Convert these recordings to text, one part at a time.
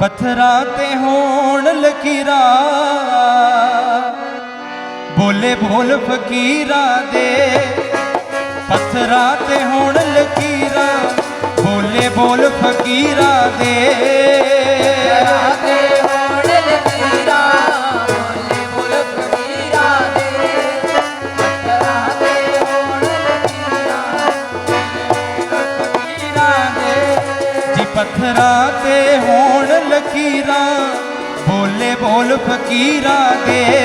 ਪੱਥਰਾਂ ਤੇ ਹੋਣ ਲਕੀਰਾ। ਬੋਲੇ, ਬੋਲ ਫਕੀਰਾ ਦੇ। ਪੱਥਰਾਂ ਤੇ ਹੋਣ ਲਕੀਰਾ। ਬੋਲੇ, ਬੋਲ ਫਕੀਰਾ ਦੇ। ਰਾਤੇ ਪੱਥਰਾਂ ਤੇ ਹੋਣ ਲਕੀਰਾਂ ਬੋਲੇ ਬੋਲ ਫਕੀਰਾ ਦੇ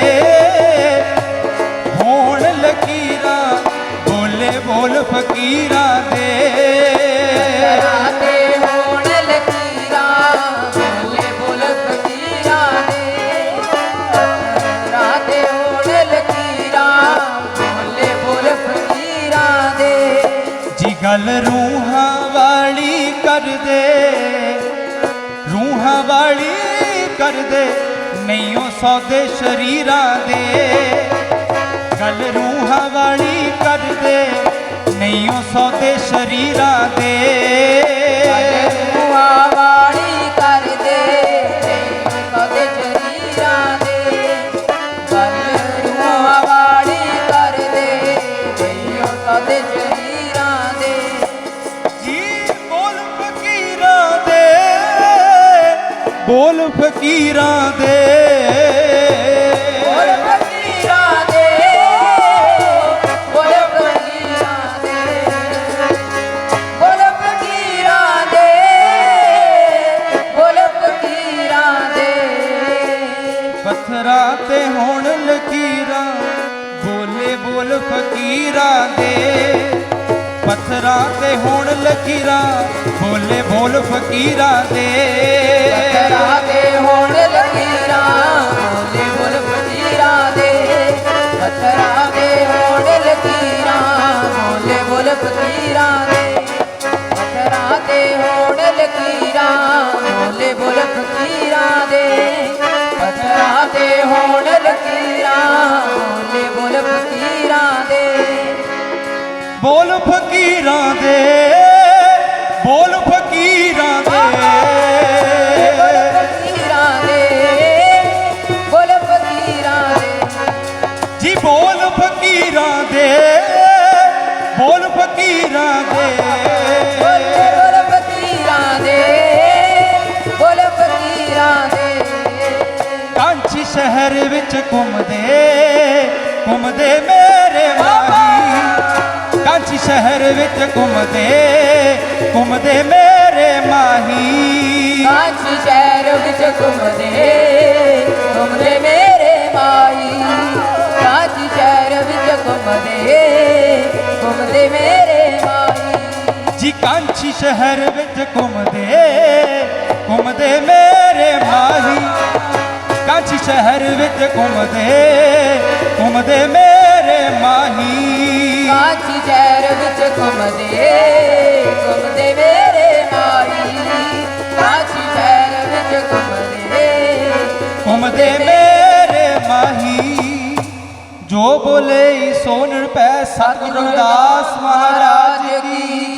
ਗੱਲ ਰੂਹਾਂ ਵਾਲੀ ਕਰਦੇ, ਰੂਹਾਂ ਵਾਲੀ ਕਰਦੇ ਨਹੀਂ ਉਹ ਸੌਦੇ ਸ਼ਰੀਰਾਂ ਦੇ। ਗੱਲ ਰੂਹਾਂ ਵਾਲੀ ਕਰਦੇ ਨਹੀਂ ਉਹ ਸੌਦੇ ਸ਼ਰੀਰਾਂ ਦੇ। ਰੂਹਾਂ ਵਾਲੀ ਕਰਦੇ ਕਦੇ ਜਰੀਰਾਂ ਦੇ। ਗੱਲ ਰੂਹਾਂ ਵਾਲੀ ਕਰਦੇ ਜਈਓ ਕਦੇ ਜਰੀਰਾਂ ਬੋਲ ਫਕੀਰਾਂ ਦੇ। ਬੋਲ ਫਕੀਰਾਂ ਦੇ। ਬੋਲ ਫਕੀਰਾਂ ਦੇ। ਬੋਲ ਫਕੀਰਾਂ ਦੇ। ਬੋਲ ਫਕੀਰਾਂ ਦੇ। ਪੱਥਰਾਂ ਤੇ ਹੋਣ ਲਕੀਰਾਂ ਬੋਲੇ ਬੋਲ ਫਕੀਰਾਂ ਦੇ। ਪੱਥਰਾਂ ਤੇ ਹੋਣ ਲਕੀਰਾਂ ਬੋਲੇ ਬੋਲ ਫਕੀਰਾਂ ਦੇ। ਬੋਲ ਫਕੀਰਾਂ ਦੇ ਬੋਲ ਫਕੀਰਾਂ ਦੇ। ਦੇ ਬੋਲ ਫਕੀਰਾਂ ਦੇ। ਜੀ ਬੋਲ ਫਕੀਰਾਂ ਦੇ ਬੋਲ ਫਕੀਰਾਂ ਦੇ। ਬੋਲ ਬੋਲ ਫਕੀਰਾਂ ਦੇ ਬੋਲ ਫਕੀਰਾਂ ਦੇ। ਕਾਂਚੀ ਸ਼ਹਿਰ ਵਿੱਚ ਘੁੰਮਦੇ ਘੁੰਮਦੇ ਮੇਰੇ ਕਾਂਚੀ ਸ਼ਹਿਰ ਵਿੱਚ ਘੁੰਮਦੇ ਘੁੰਮਦੇ ਮੇਰੇ ਮਾਹੀ। ਕਾਂਚੀ ਸ਼ਹਿਰ ਵਿੱਚ ਘੁੰਮਦੇ ਘੁੰਮਦੇ ਮੇਰੇ ਮਾਈ ਕਾਂਚੀ ਸ਼ਹਿਰ ਵਿੱਚ ਘੁੰਮਦੇ ਘੁੰਮਦੇ ਮੇਰੇ ਮਾਈ ਜੀ ਕਾਂਚੀ ਸ਼ਹਿਰ ਵਿੱਚ ਘੁੰਮਦੇ ਘੁੰਮਦੇ ਮੇਰੇ ਮਾਹੀ। ਕਾਂਚੀ ਸ਼ਹਿਰ ਵਿੱਚ ਘੁੰਮਦੇ ਘੁੰਮਦੇ ਵਿੱਚ ਘੁੰਮਦੇ ਮੇਰੇ ਮਾਈ। ਕਾਂਚੀ ਸ਼ਹਿਰ ਵਿੱਚ ਘੁੰਮਦੇ ਘੁੰਮਦੇ ਮੇਰੇ ਮਾਹੀ ਜੋ ਬੋਲੇ ਸੋਨ ਪੈ ਸਤਿਗੁਰੂ ਦਾਸ ਮਹਾਰਾਜ ਕੀ